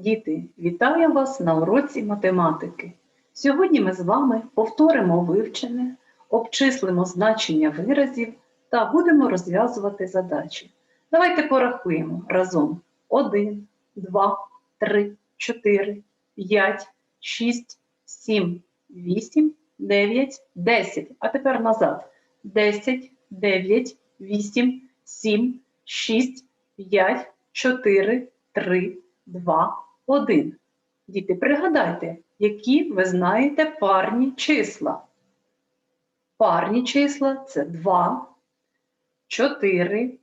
Діти, вітаю вас на уроці математики. Сьогодні ми з вами повторимо вивчене, обчислимо значення виразів та будемо розв'язувати задачі. Давайте порахуємо разом 1, 2, 3, 4, 5, 6, 7, 8, 9, 10. А тепер назад. 10, 9, 8, 7, 6, 5, 4, 3, 2, 1. Діти, пригадайте, які ви знаєте парні числа. Парні числа це 2, 4,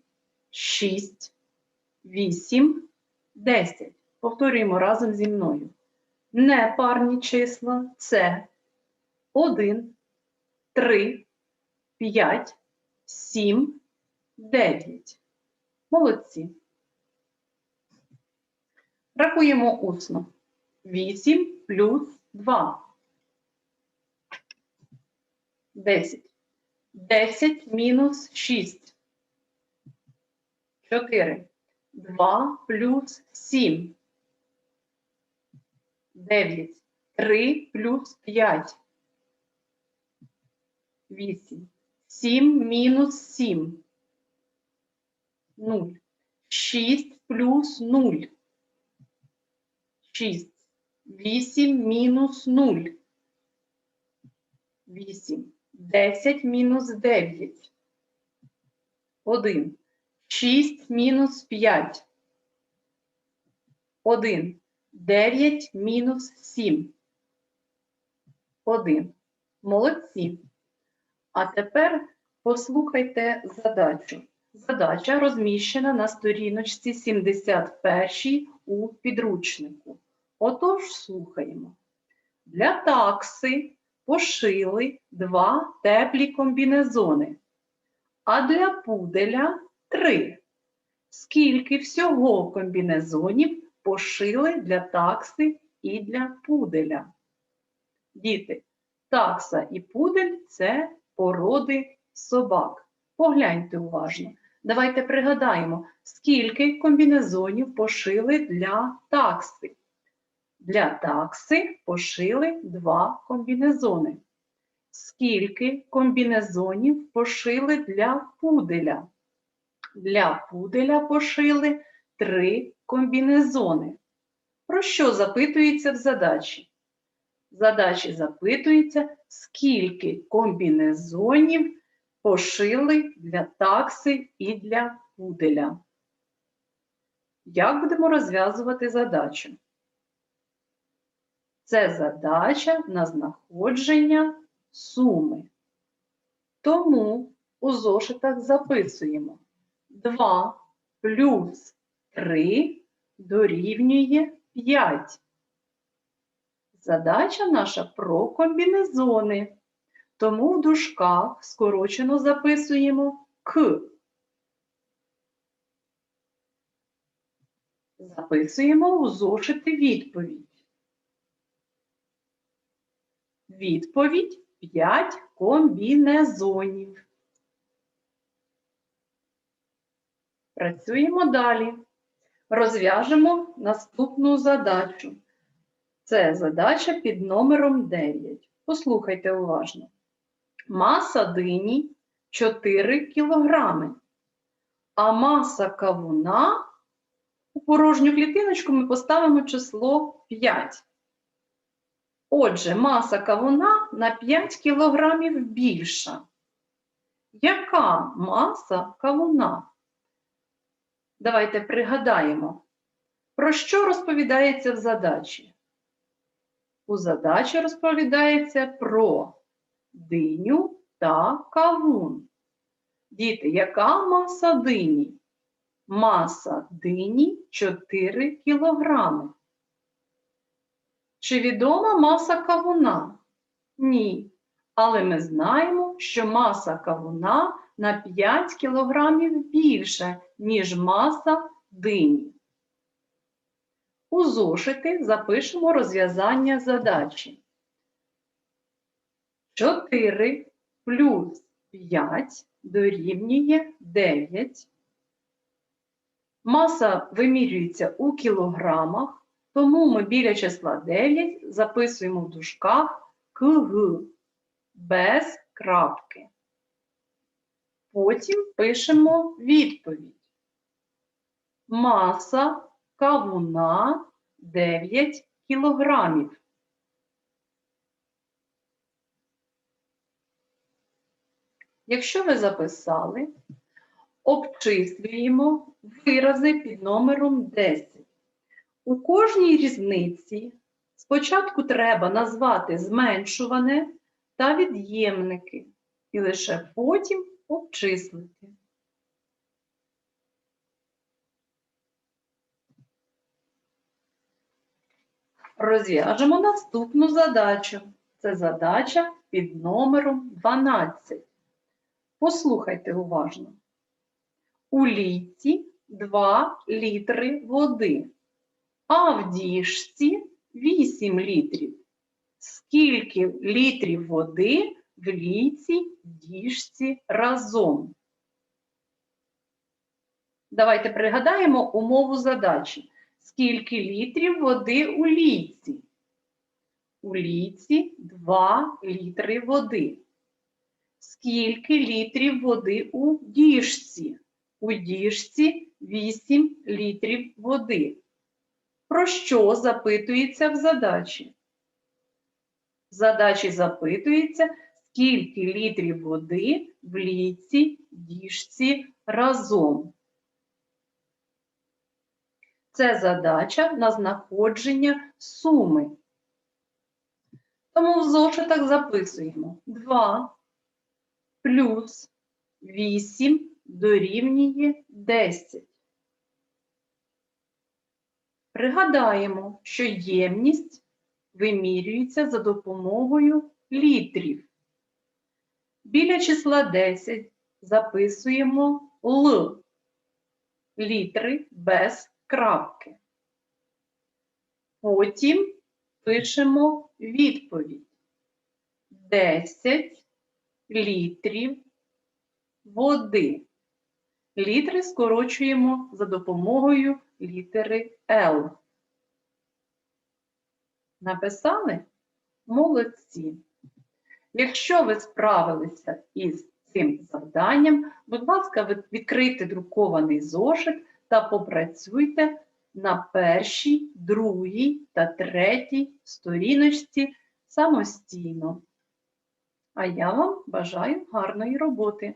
6, 8, 10. Повторюємо разом зі мною. Непарні числа це 1, 3, 5, 7, 9. Молодці. Рахуємо усно. 8 плюс 2. 10. 10 мінус 6. 4. 2 плюс 7. 9. 3 плюс 5. 8. 7 мінус 7. 0. 6 плюс 0. 6. 8 мінус 0. 8. 10 мінус 9. 1. 6 мінус 5. 1. 9 мінус 7. 1. Молодці. А тепер послухайте задачу. Задача розміщена на сторіночці 71 у підручнику. Отож, слухаємо. Для такси пошили два теплі комбінезони, а для пуделя три. Скільки всього комбінезонів пошили для такси і для пуделя? Діти, такса і пудель це породи собак. Погляньте уважно. Давайте пригадаємо, скільки комбінезонів пошили для такси. Для такси пошили два комбінезони. Скільки комбінезонів пошили для пуделя? Для пуделя пошили три комбінезони. Про що запитується в задачі? В задачі запитується, скільки комбінезонів пошили для такси і для пуделя. Як будемо розв'язувати задачу? Це задача на знаходження суми. Тому у зошитах записуємо 2 плюс 3 дорівнює 5. Задача наша про комбінезони. Тому в дужках скорочено записуємо К. Записуємо у зошити відповідь. Відповідь 5 комбінезонів. Працюємо далі. Розв'яжемо наступну задачу. Це задача під номером 9. Послухайте уважно. Маса дині 4 кілограми, а маса кавуна у порожню клітиночку ми поставимо число 5. Отже, маса кавуна на 5 кілограмів більша. Яка маса кавуна? Давайте пригадаємо, про що розповідається в задачі. У задачі розповідається про диню та кавун. Діти, яка маса дині? Маса дині 4 кілограми. Чи відома маса кавуна? Ні. Але ми знаємо, що маса кавуна на 5 кілограмів більша, ніж маса дині. У зошити запишемо розв'язання задачі. 4 плюс 5 дорівнює 9. Маса вимірюється у кілограмах, Тому ми біля числа 9 записуємо в дужках КГ без крапки. Потім пишемо відповідь. Маса кавуна 9 кілограмів. Якщо ви записали, обчислюємо вирази під номером 10. У кожній різниці спочатку треба назвати зменшуване та від'ємники і лише потім обчислити. Розв'яжемо наступну задачу. Це задача під номером 12. Послухайте уважно. У літі 2 літри води, а в діжці 8 літрів. Скільки літрів води в ліці діжці разом? Давайте пригадаємо умову задачі. Скільки літрів води у ліці? У ліці 2 літри води. Скільки літрів води у діжці? У діжці 8 літрів води. Про що запитується в задачі? В задачі запитується, скільки літрів води в ліці, діжці разом. Це задача на знаходження суми. Тому в зошитах записуємо 2 плюс 8 дорівнює 10. Пригадаємо, що ємність вимірюється за допомогою літрів. Біля числа 10 записуємо Л літри без крапки. Потім пишемо відповідь. 10 літрів води. Літри скорочуємо за допомогою літери L. Написали? Молодці. Якщо ви справилися із цим завданням, будь ласка, відкрийте друкований зошит та попрацюйте на першій, другій та третій сторіночці самостійно. А я вам бажаю гарної роботи.